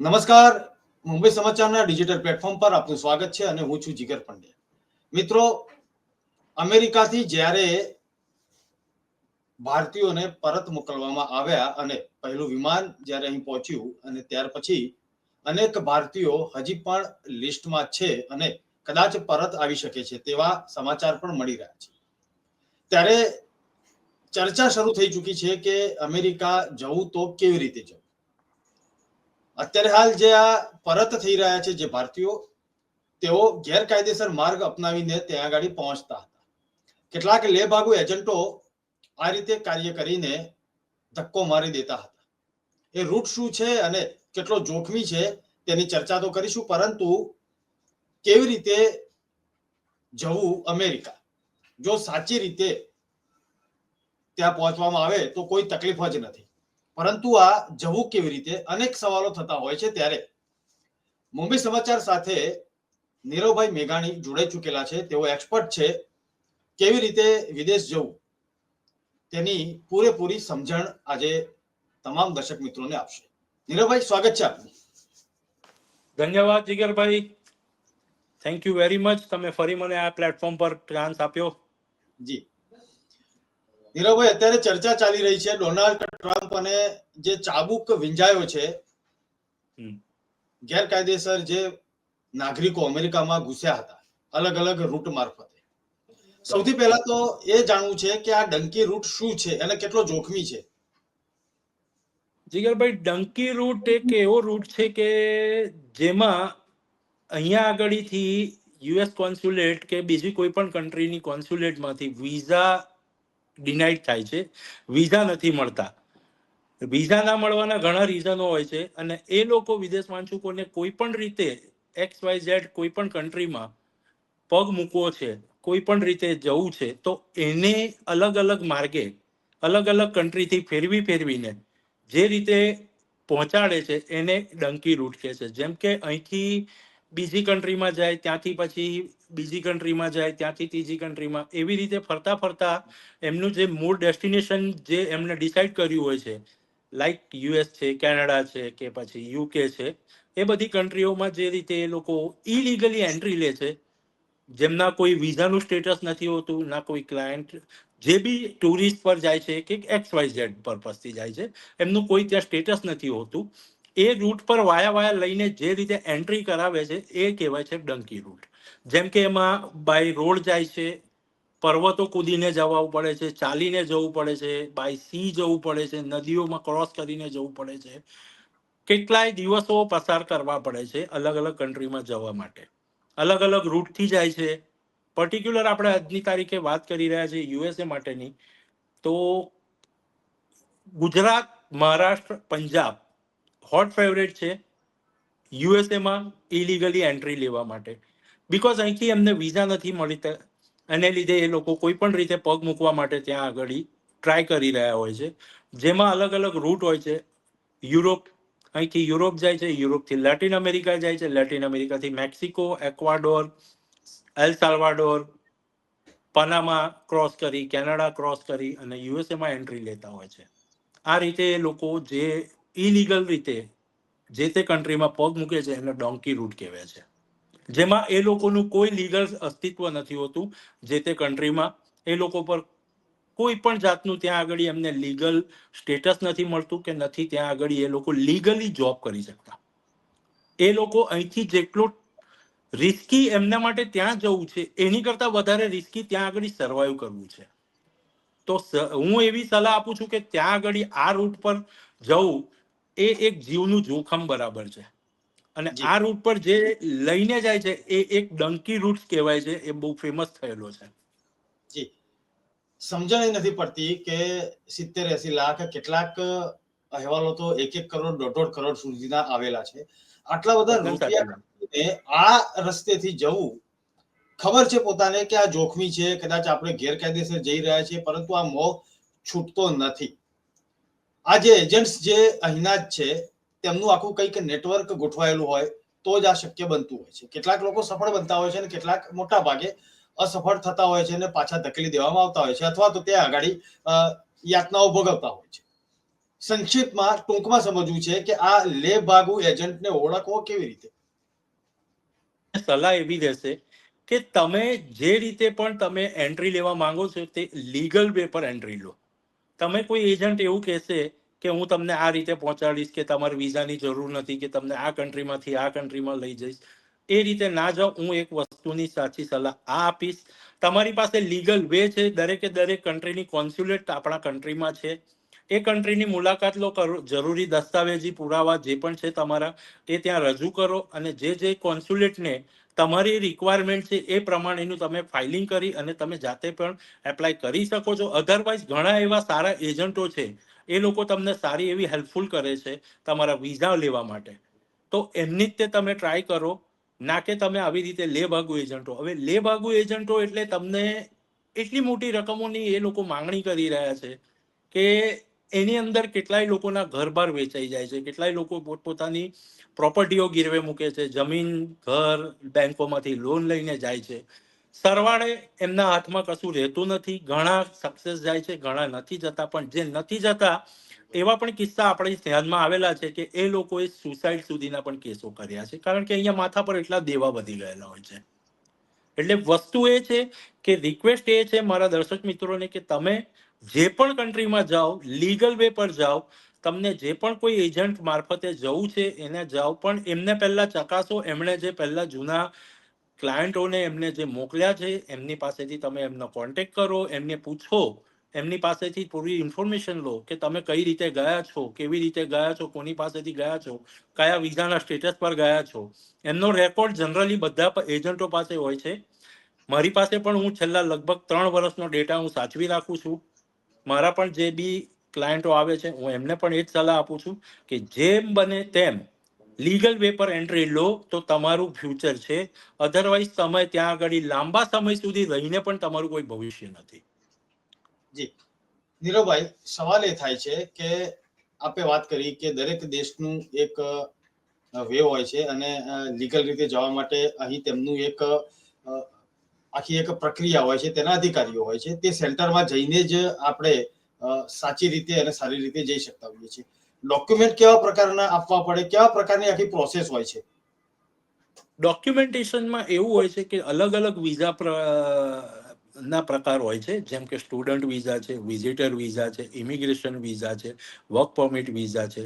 નમસ્કાર. મુંબઈ સમાચારના digital platform પર આપનું સ્વાગત છે અને હું છું જીગર પંડ્યા. મિત્રો, અમેરિકાથી જ્યારે ભારતીયોને પરત મોકલવામાં આવ્યા અને પહેલું વિમાન જ્યારે અહીં પહોંચ્યું અને ત્યાર પછી અનેક ભારતીયો હજી પણ લિસ્ટમાં છે અને કદાચ પરત આવી શકે છે તેવા સમાચાર પણ મળી રહ્યા છે. ત્યારે ચર્ચા શરૂ થઈ ચૂકી છે કે અમેરિકા જવું તો કેવી રીતે જવું? અત્યારે હાલ જે આ પરત થઈ રહ્યા છે જે ભારતીયો, તેઓ ગેરકાયદેસર માર્ગ અપનાવીને ત્યાં આગળ પહોંચતા હતા. કેટલાક લેભાગુ એજન્ટો આ રીતે કાર્ય કરીને ધક્કો મારી દેતા હતા. એ રૂટ શું છે અને કેટલો જોખમી છે તેની ચર્ચા તો કરીશું, પરંતુ કેવી રીતે જવું અમેરિકા? જો સાચી રીતે ત્યાં પહોંચવામાં આવે તો કોઈ તકલીફ જ નથી. પરંતુ આ જવું કેવી રીતે? અનેક સવાલો થતા હોય છે ત્યારે. મુંબઈ સમાચાર સાથે નીરવભાઈ મેઘાણી જોડાઈ ચૂકેલા છે. તેઓ એક્સપર્ટ છે કેવી રીતે વિદેશ જવું? તેની પૂરેપૂરી સમજણ આજે તમામ દર્શક મિત્રોને આપશે. નીરવભાઈ સ્વાગત છે આપનું. ધન્યવાદ જીગરભાઈ. થેન્ક યુ વેરી મચ તમે ફરી મને આ પ્લેટફોર્મ પર ચાન્સ આપ્યો. જી. નીરવભાઈ અત્યારે ચર્ચા ચાલી રહી છે ડોનાલ્ડ ટ્રમ્પ અને જે ચાબુક વિંજાયો છે. ગેરકાયદેસર જે નાગરિકો અમેરિકામાં ઘૂસ્યા હતા અલગ અલગ રૂટ મારફતે સૌથી પહેલા તો એ જાણવું છે કે આ ડંકી રૂટ શું છે અને કેટલો જોખમી છે જીગરભાઈ ડંકી રૂટ એક એવો રૂટ છે કે જેમાં અહીંયા આગળથી યુએસ કોન્સ્યુલેટ કે બીજી કોઈ પણ કન્ટ્રીની કોન્સ્યુલેટમાંથી વિઝા ડિનાઇડ થાય છે. વિઝા નથી મળતા. વિઝા ના મળવાના ઘણા રીઝનો હોય છે અને એ લોકો વિદેશ વાંચકોને કોઈ પણ રીતે એક્સ વાય ઝેડ કોઈ પણ કન્ટ્રીમાં પગ મૂકવો છે, કોઈ પણ રીતે જવું છે, તો એને અલગ અલગ માર્ગે, અલગ અલગ કન્ટ્રીથી ફેરવી ફેરવીને જે રીતે પહોંચાડે છે, એને ડંકી રૂટ કહે છે. જેમ કે અહીંથી બીજી કન્ટ્રીમાં જાય, ત્યાંથી પછી બીજી કન્ટ્રીમાં જાય, ત્યાંથી ત્રીજી કન્ટ્રીમાં એવી રીતે ફરતા ફરતા એમનું જે મૂળ ડેસ્ટિનેશન જે એમને ડિસાઇડ કર્યું હોય છે લાઈક યુએસ છે કેનેડા છે કે પછી યુકે છે, એ બધી કન્ટ્રીઓમાં જે રીતે એ લોકો ઇલીગલી એન્ટ્રી લે છે, જેમના કોઈ વિઝાનું સ્ટેટસ નથી હોતું, ના કોઈ ક્લાયન્ટ જે બી ટુરિસ્ટ પર જાય છે, કે એક્સ વાય ઝેડ પર્પઝથી જાય છે, એમનું કોઈ ત્યાં સ્ટેટસ નથી હોતું. એ રૂટ પર વાયા વાયા લઈને જે રીતે એન્ટ્રી કરાવે છે, એ કહેવાય છે ડંકી રૂટ જેમ કે એમાં બાય રોડ જાય છે, પર્વતો કૂદીને જવું પડે છે, ચાલીને જવું પડે છે બાય સી જવું પડે છે, નદીઓમાં ક્રોસ કરીને જવું પડે છે. કેટલાય દિવસો પસાર કરવા પડે છે અલગ અલગ કન્ટ્રીમાં જવા માટે. અલગ અલગ રૂટથી જાય છે. પર્ટિક્યુલર આપણે આજની તારીખે વાત કરી રહ્યા છીએ યુએસએ માટેની. તો ગુજરાત, મહારાષ્ટ્ર, પંજાબ હોટ ફેવરેટ છે યુએસએમાં ઇલીગલી એન્ટ્રી લેવા માટે. બીકોઝ અહીંથી એમને વિઝા નથી મળી તે- એને લીધે એ લોકો કોઈ પણ રીતે પગ મૂકવા માટે ત્યાં આગળ ટ્રાય કરી રહ્યા હોય છે. જેમાં અલગ અલગ રૂટ હોય છે. યુરોપ, અહીંથી યુરોપ જાય છે, યુરોપથી લેટિન અમેરિકા જાય છે લેટિન અમેરિકાથી Mexico Ecuador El Salvador Panama cross કરી કેનેડા ક્રોસ કરી અને યુએસએમાં એન્ટ્રી લેતા હોય છે. આ રીતે લોકો જે ઇલીગલ રીતે જે તે કન્ટ્રીમાં પગ મૂકે છે, એને ડોંકી રૂટ કહેવાય છે. જેમાં એ લોકોનું કોઈ લીગલ અસ્તિત્વ નથી હોતું, જે તે કન્ટ્રીમાં એ લોકો પર કોઈ પણ જાતનું ત્યાં આગળ એમને લીગલ સ્ટેટસ નથી મળતું કે નથી ત્યાં આગળ એ લોકો લીગલી જોબ કરી શકતા. એ લોકો અહીંથી જેટલું રિસ્કી એમના માટે ત્યાં જવું છે, એની કરતા વધારે રિસ્કી ત્યાં આગળ સર્વાઈવ કરવું છે. તો હું એવી સલાહ આપું છું કે ત્યાં આગળ આ રૂટ પર જવું એ એક જીવનું જોખમ બરાબર છે. અને આ રૂટ પર જે લઈને જાય છે એ એક ડંકી રૂટ કહેવાય છે એ બહુ ફેમસ થયેલો છે. જી. સમજણ એ નથી પડતી કે સિત્તેર એસી લાખ કેટલાક અહેવાલો તો એક એક કરોડ દોઢ દોઢ કરોડ સુધીના આવેલા છે. આટલા બધા રૂપિયા આ રસ્તેથી જવું ખબર છે પોતાને કે આ જોખમી છે કદાચ આપણે ગેરકાયદેસર જઈ રહ્યા છીએ પરંતુ આ મોહ છૂટતો નથી. આ જે એજન્ટ્સ જે અહીંના જ છે, તેમનું આખું કંઈક નેટવર્ક ગોઠવાયેલું હોય, તો જ આ શક્ય બનતું હોય છે. કેટલાક લોકો સફળ બનતા હોય છે અને કેટલાક મોટા ભાગે અસફળ થતા હોય છે અને પાછા ધકેલી દેવામાં આવતા હોય છે અથવા તો ત્યાં આગળ યાતનાઓ ભોગવતા હોય છે. સંક્ષિપ્તમાં ટૂંકમાં સમજવું છે કે આ લે ભાગુ એજન્ટને ઓળખવો કેવી રીતે? સલાહ એવી રહેશે કે તમે જે રીતે પણ તમે એન્ટ્રી લેવા માંગો છો તે લીગલ વે પર એન્ટ્રી લો. તમે કોઈ એજન્ટ એવું કહેશે કે હું તમને આ રીતે પહોંચાડીશ કે તમારે વિઝાની જરૂર નથી કે તમને આ કન્ટ્રીમાંથી આ કન્ટ્રીમાં લઈ જઈશ. એ રીતે ના જાઓ, હું એક વસ્તુની સાચી સલાહ આ આપીશ. તમારી પાસે લીગલ વે છે, દરેકે દરેક કન્ટ્રીની કોન્સ્યુલેટ આપણા કન્ટ્રીમાં છે. એ કન્ટ્રીની મુલાકાત લો, કરો, જરૂરી દસ્તાવેજી પુરાવા જે પણ છે તમારા, એ ત્યાં રજૂ કરો અને જે જે કોન્સ્યુલેટને તમારી રિક્વાયરમેન્ટ છે એ પ્રમાણેનું તમે ફાઇલિંગ કરી અને તમે જાતે પણ એપ્લાય કરી શકો છો. અધરવાઇઝ ઘણા એવા સારા એજન્ટો છે, એ લોકો તમને સારી એવી હેલ્પફુલ કરે છે તમારા વિઝા લેવા માટે. તો એમની જ તે તમે ટ્રાય કરો, ના કે તમે આવી રીતે લે ભાગુ એજન્ટો હવે લે ભાગુ એજન્ટો એટલે તમને એટલી મોટી રકમોની એ લોકો માંગણી કરી રહ્યા છે કે એની અંદર કેટલાય લોકોના ઘર બાર વેચાઈ જાય છે, કેટલાય લોકો પોતપોતાની પ્રોપર્ટીઓ ગીરવે મૂકે છે, જમીન, ઘર, બેંકોમાંથી લોન લઈને જાય છે. સરવાળે એમના હાથમાં કશું રહેતું નથી, ઘણા સક્સેસ જાય છે, ઘણા નથી જતા, પણ જે નથી જતા, એવા પણ કિસ્સા આપણે ધ્યાનમાં આવેલા છે કે એ લોકોએ સુસાઇડ સુધીના પણ કેસો કર્યા છે. કારણ કે અહીંયા માથા પર એટલા દેવા વધી ગયેલા હોય છે. એટલે વસ્તુ એ છે કે રિક્વેસ્ટ એ છે મારા દર્શક મિત્રોને કે તમે જે પણ કન્ટ્રીમાં જાઓ લીગલ વે પર જાઓ તમને જે પણ કોઈ એજન્ટ મારફતે જવું છે, એને જાઓ. પણ એમને પહેલાં ચકાસો, એમણે જે પહેલાં જૂના ક્લાયન્ટોને એમને જે મોકલ્યા છે, એમની પાસેથી તમે એમનો કોન્ટેક કરો, એમને પૂછો, એમની પાસેથી પૂરી ઇન્ફોર્મેશન લો કે તમે કઈ રીતે ગયા છો, કેવી રીતે ગયા છો, કોની પાસેથી ગયા છો, કયા વિઝાના સ્ટેટસ પર ગયા છો. એમનો રેકોર્ડ જનરલી બધા એજન્ટો પાસે હોય છે. મારી પાસે પણ હું છેલ્લા લગભગ ત્રણ વર્ષનો ડેટા હું સાચવી રાખું છું. મારા પણ જે બી ક્લાયન્ટો આવે છે, હું એમને પણ એ જ સલાહ આપું છું કે જેમ બને તેમ લીગલ વે પર એન્ટ્રી લો તો તમારું ફ્યુચર છે. અધરવાઇઝ તમે ત્યાં આગળ લાંબા સમય સુધી રહીને પણ તમારું કોઈ ભવિષ્ય નથી. જી. નીરવભાઈ, સવાલ એ થાય છે કે આપે વાત કરી કે દરેક દેશનું એક વે હોય છે અને લીગલ રીતે જવા માટે અહીં તેમનું એક આખી એક પ્રક્રિયા હોય છે, તેના અધિકારીઓ હોય છે. તે સેન્ટરમાં જઈને જ આપણે સાચી રીતે અને સારી રીતે જઈ શકતા હોઈએ છીએ. ડોક્યુમેન્ટ કેવા પ્રકારના આપવા પડે? કેવા પ્રકારની આખી પ્રોસેસ હોય છે? ડોક્યુમેન્ટેશનમાં એવું હોય છે કે અલગ અલગ વિઝા ના પ્રકાર હોય છે. જેમ કે સ્ટુડન્ટ વિઝા છે વિઝિટર વિઝા છે ઇમિગ્રેશન વિઝા છે વર્ક પરમિટ વિઝા છે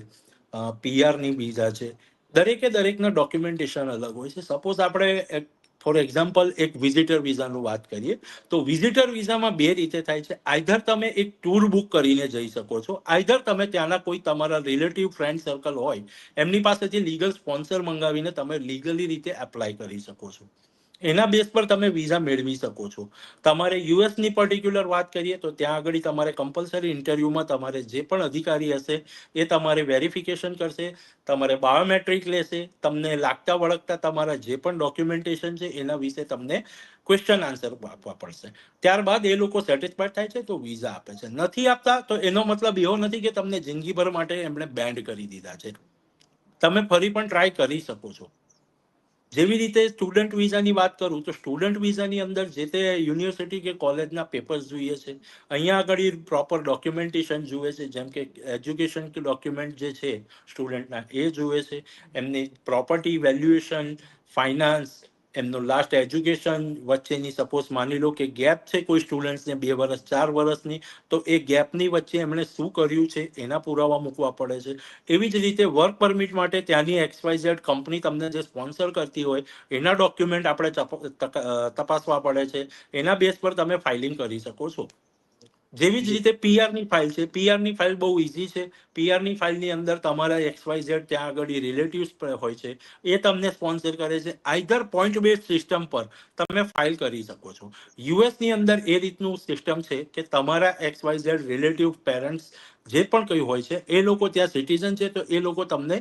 પીઆરની વિઝા છે. દરેકે દરેકના ડોક્યુમેન્ટેશન અલગ હોય છે. સપોઝ આપણે ફોર એક્ઝામ્પલ, એક વિઝિટર વિઝાનું વાત કરીએ, તો વિઝિટર વિઝામાં બે રીતે થાય છે. આઈધર તમે એક ટૂર બુક કરીને જઈ શકો છો. આઈધર તમે ત્યાંના કોઈ તમારા રિલેટિવ, ફ્રેન્ડ સર્કલ હોય, એમની પાસેથી લીગલ સ્પોન્સર મંગાવીને તમે લીગલી રીતે એપ્લાય કરી શકો છો. એના બેસ પર તમે વિઝા મેળવી શકો છો. તમારે યુએસની પર્ટિક્યુલર વાત કરીએ તો ત્યાં આગળ તમારે કમ્પલસરી ઇન્ટરવ્યુમાં તમારે જે પણ અધિકારી હશે એ તમારે વેરિફિકેશન કરશે, તમારે બાયોમેટ્રિક લેશે, તમને લાગતા વળગતા તમારા જે પણ ડોક્યુમેન્ટેશન છે એના વિશે તમને ક્વેશ્ચન આન્સર આપવા પડશે. ત્યારબાદ એ લોકો સેટિસ્ફાઈડ થાય છે તો વિઝા આપે છે. નથી આપતા તો એનો મતલબ એવો નથી કે તમને જિંદગીભર માટે એમણે બેન્ડ કરી દીધા છે. તમે ફરી પણ ટ્રાય કરી શકો છો. જેવી રીતે સ્ટુડન્ટ વિઝાની વાત કરું તો સ્ટુડન્ટ વિઝાની અંદર જે તે યુનિવર્સિટી કે કોલેજના પેપર્સ જોઈએ છે, અહીંયા આગળ પ્રોપર ડોક્યુમેન્ટેશન જુએ છે, જેમ કે એજ્યુકેશન ડોક્યુમેન્ટ જે છે સ્ટુડન્ટના એ જુએ છે. એમની પ્રોપર્ટી વેલ્યુએશન ફાઇનાન્સ એમનું લાસ્ટ એજ્યુકેશન વચ્ચેની સપોઝ માની લો કે ગેપ છે કોઈ સ્ટુડન્ટ્સને બે વર્ષ ચાર વર્ષની તો એ ગેપની વચ્ચે એમણે શું કર્યું છે એના પુરાવા મૂકવા પડે છે. એવી જ રીતે વર્ક પરમિટ માટે ત્યાંની એક્સવાયઝેડ કંપની તમને જે સ્પોન્સર કરતી હોય, એના ડોક્યુમેન્ટ આપણે તપાસવા પડે છે. એના બેઝ પર તમે ફાઇલિંગ કરી શકો છો. જેવી જ રીતે પીઆરની ની ફાઇલ છે. પીઆરની ની ફાઇલ બહુ ઇઝી છે. પીઆરની ની ફાઇલની અંદર તમારા XYZ ત્યાં આગળ રિલેટિવ્સ હોય છે. એ તમને સ્પોન્સર કરે છે. આઈધર પોઈન્ટ બેઝ સિસ્ટમ પર તમે ફાઇલ કરી શકો છો. યુએસની અંદર એ રીતનું સિસ્ટમ છે કે તમારા XYZ રિલેટિવ પેરેન્ટ્સ જે પણ કંઈ હોય છે, એ લોકો ત્યાં સિટીઝન છે, તો એ લોકો તમને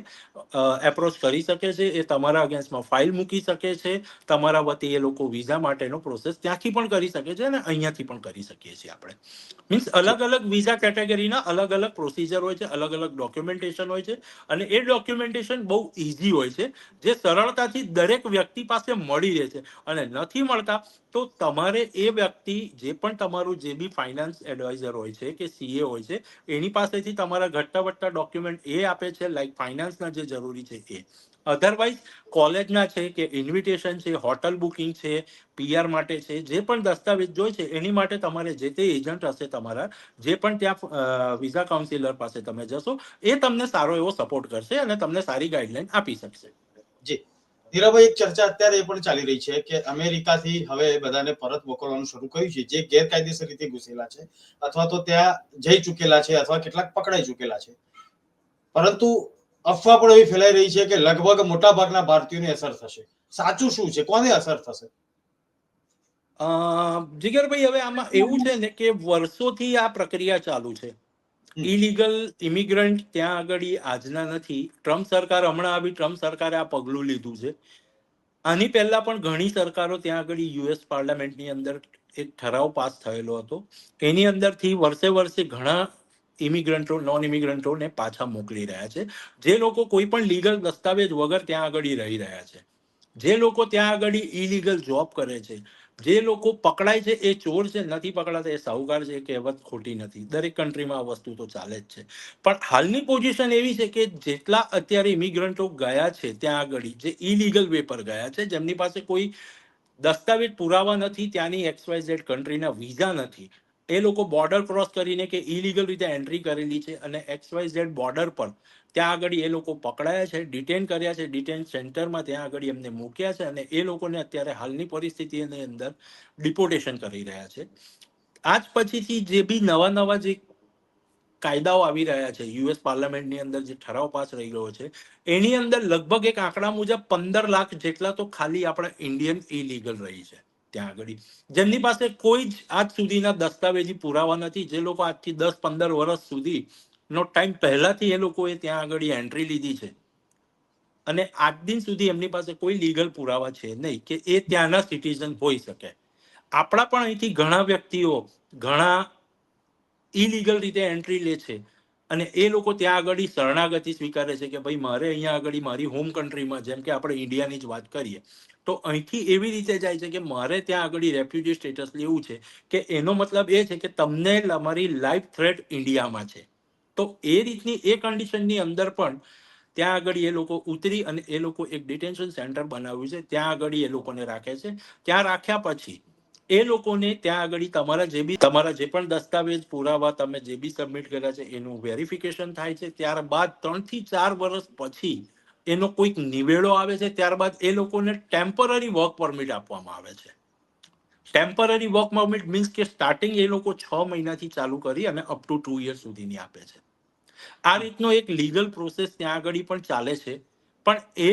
એપ્રોચ કરી શકે છે, એ તમારા અગેન્સ્ટમાં ફાઇલ મૂકી શકે છે, તમારા વતી એ લોકો વિઝા માટેનો પ્રોસેસ ત્યાંથી પણ કરી શકે છે અને અહીંયાથી પણ કરી શકીએ છીએ આપણે. મીન્સ અલગ અલગ વિઝા કેટેગરીના અલગ અલગ પ્રોસિજર હોય છે, અલગ અલગ ડોક્યુમેન્ટેશન હોય છે અને એ ડોક્યુમેન્ટેશન બહુ ઇઝી હોય છે, જે સરળતાથી દરેક વ્યક્તિ પાસે મળી રહે છે. અને નથી મળતા તો તમારે એ વ્યક્તિ જે પણ તમારું જે બી ફાઇનાન્સ એડવાઇઝર હોય છે કે સીએ હોય છે એની પાસેથી તમારા ઘટતા વટતા ડોક્યુમેન્ટ એ આપે છે લાઈક ફાઇનાન્સના જે જરૂરી છે એ. અધરવાઇઝ કોલેજના છે કે ઇન્વિટેશન છે હોટલ બુકિંગ છે પીઆર માટે છે, જે પણ દસ્તાવેજ જોઈ છે, એની માટે તમારે જે તે એજન્ટ હશે તમારા, જે પણ ત્યાં વિઝા કાઉન્સિલર પાસે તમે જશો, એ તમને સારો એવો સપોર્ટ કરશે અને તમને સારી ગાઈડલાઈન આપી શકશે. ધીરાભાઈ, એક ચર્ચા અત્યારે એ પણ ચાલી રહી છે કે અમેરિકાથી હવે બધાને પરત મોકલવાનું શરૂ કર્યું છે, જે ગેરકાયદેસર રીતે ઘૂસેલા છે, અથવા તો ત્યાં જઈ ચૂકેલા છે, અથવા કેટલાક પકડાઈ ચૂકેલા છે. પરંતુ અફવા પણ એવી ફેલાઈ રહી છે કે લગભગ મોટા ભાગના ભારતીયોને અસર થશે. સાચું શું છે? કોને અસર થશે? જીગરભાઈ, હવે આમાં એવું છે ને કે વર્ષોથી આ પ્રક્રિયા ચાલુ છે. ઇલીગલ ઇમિગ્રન્ટ ત્યાં આગળ આજના નથી. ટ્રમ્પ સરકાર હમણાં આવી ટ્રમ્પ સરકારે આ પગલું લીધું છે. આની પહેલા પણ ઘણી સરકારો ત્યાં આગળ યુએસ પાર્લામેન્ટની અંદર એક ઠરાવ પાસ થયેલો હતો. એની અંદરથી વર્ષે વર્ષે ઘણા ઇમિગ્રન્ટો નોન ઇમિગ્રન્ટોને પાછા મોકલી રહ્યા છે. જે લોકો કોઈ પણ લીગલ દસ્તાવેજ વગર ત્યાં આગળ રહી રહ્યા છે. જે લોકો ત્યાં આગળ ઇલીગલ જોબ કરે છે. જે લોકો પકડાય છે, એ ચોર છે, નથી પકડાતા, એ સાહુકાર છે કહેવત ખોટી નથી. દરેક કન્ટ્રીમાં આ વસ્તુ તો ચાલે જ છે. પણ હાલની પોઝિશન એવી છે કે જેટલા અત્યારે ઇમિગ્રન્ટો ગયા છે, ત્યાં આગળ જે ઇલીગલ વે પર ગયા છે, જેમની પાસે કોઈ દસ્તાવેજ પુરાવા નથી, ત્યાંની એક્સવાયઝેડ કન્ટ્રીના વિઝા નથી. એ લોકો બોર્ડર ક્રોસ કરીને કે ઇલીગલ રીતે એન્ટ્રી કરેલી છે અને એક્સવાયઝેડ બોર્ડર પર ત્યાં આગળ એ લોકો પકડાયા છે ડિટેન કર્યા છે ડિટેન સેન્ટરમાં ત્યાં આગળ એમને મૂક્યા છે અને એ લોકોને અત્યારે હાલની પરિસ્થિતિની અંદર ડિપોર્ટેશન કરી રહ્યા છે. આજ પછીથી જે બી નવા નવા જે કાયદાઓ આવી રહ્યા છે યુએસ પાર્લામેન્ટની અંદર જે ઠરાવ પાસ રહી રહ્યો છે, એની અંદર લગભગ એક આંકડા મુજબ પંદર લાખ જેટલા તો ખાલી આપણા ઇન્ડિયન ઇલીગલ રહી છે ત્યાં આગળ. જેમની પાસે કોઈ જ આજ સુધીના દસ્તાવેજી પુરાવા નથી. જે લોકો આજથી દસ પંદર વર્ષ સુધી નો ટાઈમ પહેલાથી એ લોકોએ ત્યાં આગળ એન્ટ્રી લીધી છે. અને આજ દિન સુધી એમની પાસે કોઈ લીગલ પુરાવા છે નહીં કે એ ત્યાંના સિટીઝન હોઈ શકે. આપણા પણ અહીંથી ઘણા વ્યક્તિઓ ઘણા ઇલીગલ રીતે એન્ટ્રી લે છે અને એ લોકો ત્યાં આગળ શરણાગતિ સ્વીકારે છે કે ભાઈ મારે અહીંયા આગળ મારી હોમ કન્ટ્રીમાં જેમ કે આપણે ઇન્ડિયાની જ વાત કરીએ. તો અહીંથી એવી રીતે જાય છે કે મારે ત્યાં આગળ રેફ્યુજી સ્ટેટસ લેવું છે કે એનો મતલબ એ છે કે તમને તમારી લાઈફ થ્રેટ ઇન્ડિયામાં છે. તો એ રીતની એ કન્ડિશનની અંદર પણ ત્યાં આગળ એ લોકો ઉતરી અને એ લોકો એક ડિટેન્શન સેન્ટર બનાવ્યું છે. ત્યાં આગળ એ લોકોને રાખે છે. ત્યાં રાખ્યા પછી એ લોકોને ત્યાં આગળ તમારા જે બી, તમારા જે પણ દસ્તાવેજ, પુરાવા તમે જે બી સબમિટ કર્યા છે, એનું વેરિફિકેશન થાય છે. ત્યારબાદ ત્રણથી ચાર વર્ષ પછી એનો કોઈક નિવેડો આવે છે. ત્યારબાદ એ લોકોને ટેમ્પરરી વર્ક પરમિટ આપવામાં આવે છે. ટેમ્પરરી વર્ક પરમિટ મીન્સ કે સ્ટાર્ટિંગ એ લોકો છ મહિનાથી ચાલુ કરી અને અપ ટુ ટુ યર સુધીની આપે છે. આ રીતનો એક લીગલ પ્રોસેસ ત્યાં આગળ પણ ચાલે છે, પણ એ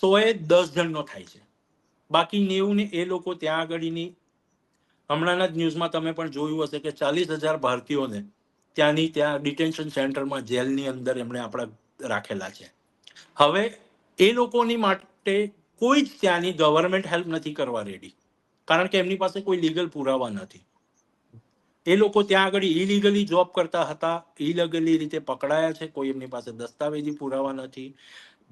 સોએ દસ જણનો થાય છે. બાકી નેવું ને એ લોકો ત્યાં આગળની, હમણાંના જ ન્યૂઝમાં તમે પણ જોયું હશે કે ચાલીસ હજાર ભારતીયોને ત્યાંની ત્યાં ડિટેન્શન સેન્ટરમાં જેલની અંદર એમણે આપણા રાખેલા છે. હવે એ લોકોની માટે કોઈ જ ત્યાંની ગવર્મેન્ટ હેલ્પ નથી કરવા રેડી કારણ કે એમની પાસે કોઈ લીગલ પુરાવા નથી. એ લોકો ત્યાં આગળ ઇલીગલી જોબ કરતા હતા. ઇલીગલી રીતે પકડાયા છે. કોઈ એમની પાસે દસ્તાવેજી પુરાવા નથી.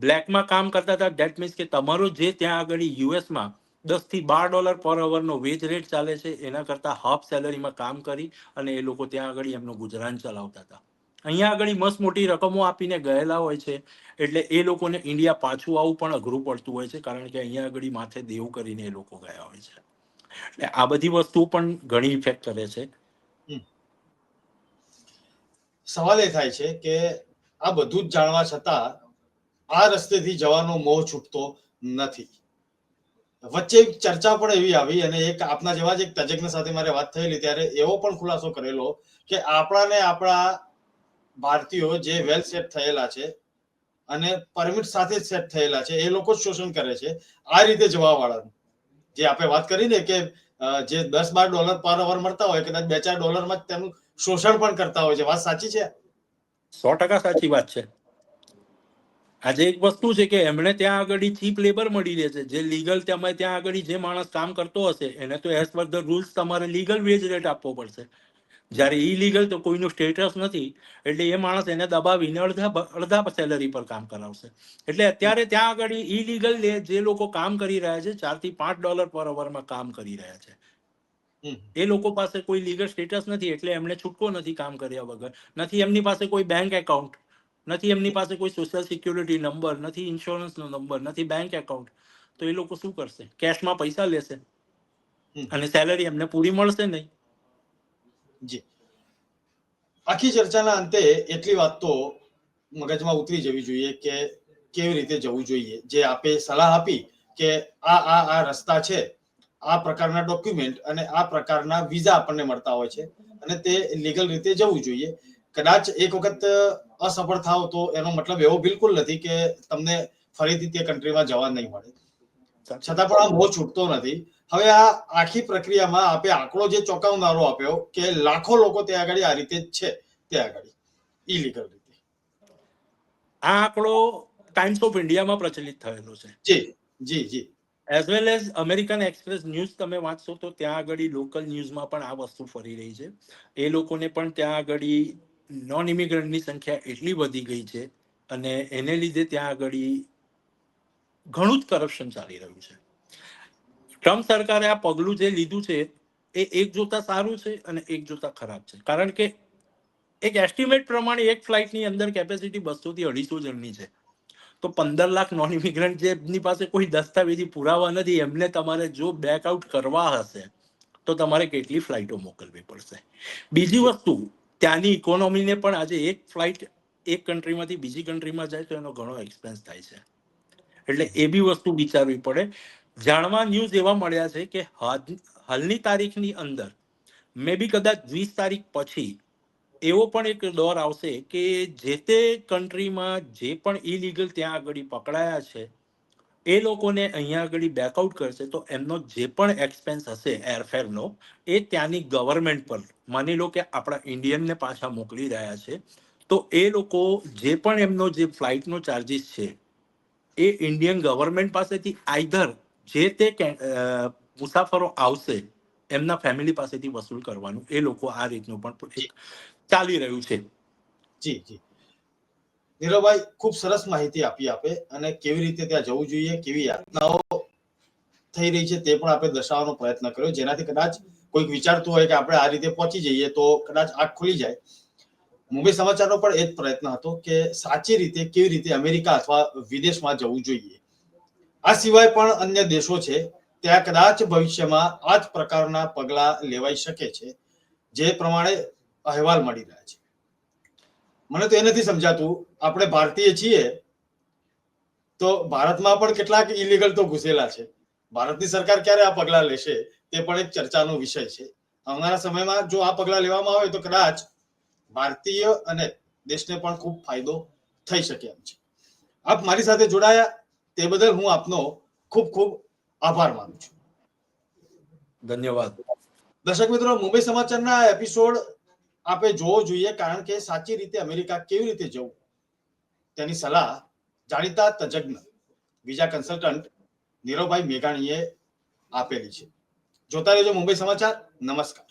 બ્લેકમાં કામ કરતા હતા. ડેટ મીન્સ કે તમારો જે ત્યાં આગળ યુએસમાં દસથી બાર ડોલર પર અવરનો વેજ રેટ ચાલે છે, એના કરતા હાફ સેલરીમાં કામ કરી અને એ લોકો ત્યાં આગળ એમનું ગુજરાન ચલાવતા હતા. અહીંયા આગળ મસ્ત મોટી રકમો આપીને ગયેલા હોય છે. એટલે એ લોકોને ઇન્ડિયા પાછું આવવું પણ અઘરું પડતું હોય છે, કારણ કે અહીંયા આગળ માથે દેવું કરીને એ લોકો ગયા હોય છે. એટલે આ બધી વસ્તુ પણ ઘણી ઇફેક્ટ કરે છે. સવાલ એ થાય છે કે આ બધું જ જાણવા છતાં આ રસ્તેથી જવાનો મોહ છૂટતો નથી. વચ્ચે એક ચર્ચા પણ એવી આવી અને એક આપના જેવા જ એક તજજ્ઞ સાથે મારે વાત થયેલી ત્યારે એવો પણ ખુલાસો કરેલો કે આપણાને આપણા ભારતીયો જે વેલ સેટ થયેલા છે અને પરમિટ સાથે સેટ થયેલા છે એ લોકો શોષણ કરે છે આ રીતે જવા વાળાનું જે આપણે વાત કરી ને કે જે દસ બાર ડોલર પર અવર મળતા હોય, કદાચ બે ચાર ડોલરમાં જ તેનું શોષણ પણ કરતા હોય છે. વાત સાચી છે? સો ટકા સાચી વાત છે. આજે એક વસ્તુ છે કે એમણે ત્યાં આગળ ચીપ લેબર મળી રહે જે લીગલ તમે ત્યાં આગળ જે માણસ કામ કરતો હશે, એને તો એઝ પર ધ રૂલ્સ તમારે લીગલ વેજ રેટ આપવો પડશે. જ્યારે ઇલીગલ તો કોઈનું સ્ટેટસ નથી એટલે એ માણસ એને દબાવીને અડધા અડધા સેલરી પર કામ કરાવશે. એટલે અત્યારે ત્યાં આગળ ઇલીગલ જે લોકો કામ કરી રહ્યા છે ચારથી પાંચ ડોલર પર અવરમાં કામ કરી રહ્યા છે. એ લોકો પાસે કોઈ લીગલ સ્ટેટસ નથી એટલે એમને છૂટકો નથી કામ કર્યા વગર. નથી એમની પાસે કોઈ બેંક એકાઉન્ટ નથી એમની પાસે કોઈ સોશિયલ સિક્યુરિટી નંબર નથી ઇન્સ્યોરન્સનો નંબર નથી બેંક એકાઉન્ટ તો એ લોકો શું કરશે? કેશમાં પૈસા લેશે. અને સેલરી એમને પૂરી મળશે નહીં. જી. આખી ચર્ચાના અંતે એટલી વાત તો મગજમાં ઉતરી જવી જોઈએ કે કેવી રીતે જવું જોઈએ. જે આપે સલાહ આપી કે આ આ આ રસ્તા છે આ પ્રકારના ડોક્યુમેન્ટ અને આ પ્રકારના વિઝા આપણને મળતા હોય છે અને તે લીગલ રીતે જવું જોઈએ. કદાચ એક વખત અસફળ થાવ તો એનો મતલબ એવો બિલકુલ નથી કે તમને ફરીથી તે કન્ટ્રીમાં જવા નહીં મળે. છતાં પણ આ મોહ છૂટતો નથી. હવે આ આખી પ્રક્રિયામાં આપે આંકડો જે ચોંકાવનારો આપ્યો કે લાખો લોકો ત્યાં આગળ આ રીતે જ છે ત્યાં આગળ. ઇલીગલ રીતે. આ આંકડો ટાઈમ્સ ઓફ ઇન્ડિયામાં પ્રચલિત થયેલો છે. જી જી જી. As well as American Express news તમે વાંચશો તો ત્યાં આગળ લોકલ ન્યૂઝમાં પણ આ વસ્તુ ફરી રહી છે. એ લોકોને પણ ત્યાં આગળ નોન ઇમિગ્રન્ટની સંખ્યા એટલી વધી ગઈ છે અને એને લીધે ત્યાં આગળ ઘણું જ કરપ્શન ચાલી રહ્યું છે. ટ્રમ્પ સરકારે આ પગલું જે લીધું છે, એ એક જોતા સારું છે અને એક જોતા ખરાબ છે. કારણ કે એક એસ્ટિમેટ પ્રમાણે એક ફ્લાઇટની અંદર કેપેસિટી બસો થી અઢીસો જણની છે. તો પંદર લાખ નોન ઇમિગ્રન્ટ જેમની પાસે કોઈ દસ્તાવેજી પુરાવા નથી, એમને તમારે જો બેકઆઉટ કરવા હશે, તો તમારે કેટલી ફ્લાઇટો મોકલવી પડશે. બીજી વસ્તુ, ત્યાંની ઇકોનોમીને પણ આજે એક ફ્લાઇટ એક કન્ટ્રીમાંથી બીજી કન્ટ્રીમાં જાય તો એનો ઘણો એક્સપેન્સ થાય છે. એટલે એ બી વસ્તુ વિચારવી પડે. જાણવા ન્યૂઝ એવા મળ્યા છે કે હાલ- હાલની તારીખની અંદર મે બી કદાચ વીસ તારીખ પછી, એવો પણ એક દોર આવશે કે જે તે કન્ટ્રીમાં જે પણ ઇલીગલ ત્યાં આગળ પકડાયા છે, એ લોકોને અહીંયા આગળ બેકઆઉટ કરશે, તો એમનો જે પણ એક્સપેન્સ હશે એરફેરનો એ ત્યાંની ગવર્મેન્ટ પર, માની લો કે આપણા ઇન્ડિયનને પાછા મોકલી રહ્યા છે, તો એ લોકો જે પણ એમનો જે ફ્લાઇટનો ચાર્જિસ છે, એ ઇન્ડિયન ગવર્મેન્ટ પાસેથી આઈધર જે તે મુસાફરો આવશે એમના ફેમિલી પાસેથી વસૂલ કરવાનું એ લોકો આ રીતનું પણ ચાલી રહ્યું છે. જી જી. નીરવભાઈ ખૂબ સરસ માહિતી આપી આપે અને કેવી રીતે ત્યાં જવું જોઈએ કેવી યાતનાઓ થઈ રહી છે તે પણ આપણે દર્શાવવાનો પ્રયત્ન કર્યો. જેનાથી કદાચ કોઈક વિચારતું હોય કે આપણે આ રીતે પહોંચી જઈએ તો કદાચ આંખ ખુલી જાય. મુંબઈ સમાચારનો પણ એ જ પ્રયત્ન હતો કે સાચી રીતે કેવી રીતે અમેરિકા અથવા વિદેશમાં જવું જોઈએ. આ સિવાય પણ અન્ય દેશો છે, ત્યાં કદાચ ભવિષ્યમાં આ જ પ્રકારના પગલા લેવાઈ શકે છે, જે પ્રમાણે અહેવાલ મળી રહ્યા છે. મને તો એ નથી સમજાતું, આપણે ભારતીય છીએ, તો ભારતમાં પણ કેટલાક ઇલીગલ તો ઘૂસેલા છે. ભારતની સરકાર ક્યારે આ પગલા લેશે, તે પણ એક ચર્ચાનો વિષય છે. આવનારા સમયમાં જો આ પગલા લેવામાં આવે તો કદાચ ભારતીય અને દેશને પણ ખૂબ ફાયદો થઈ શકે એમ છે. આપ મારી સાથે જોડાયા. તે બદલ હું આપનો ખૂબ ખૂબ આભાર માનું છું. ધન્યવાદ. દર્શક મિત્રો મુંબઈ સમાચારના એપિસોડ આપે જોવો જોઈએ કારણ કે સાચી રીતે અમેરિકા કેવી રીતે જવું? તેની સલાહ જાણીતા તજજ્ઞ બીજા કન્સલ્ટન્ટ નીરવભાઈ મેઘાણીએ આપેલી છે. જોતા રહેજો મુંબઈ સમાચાર. નમસ્કાર.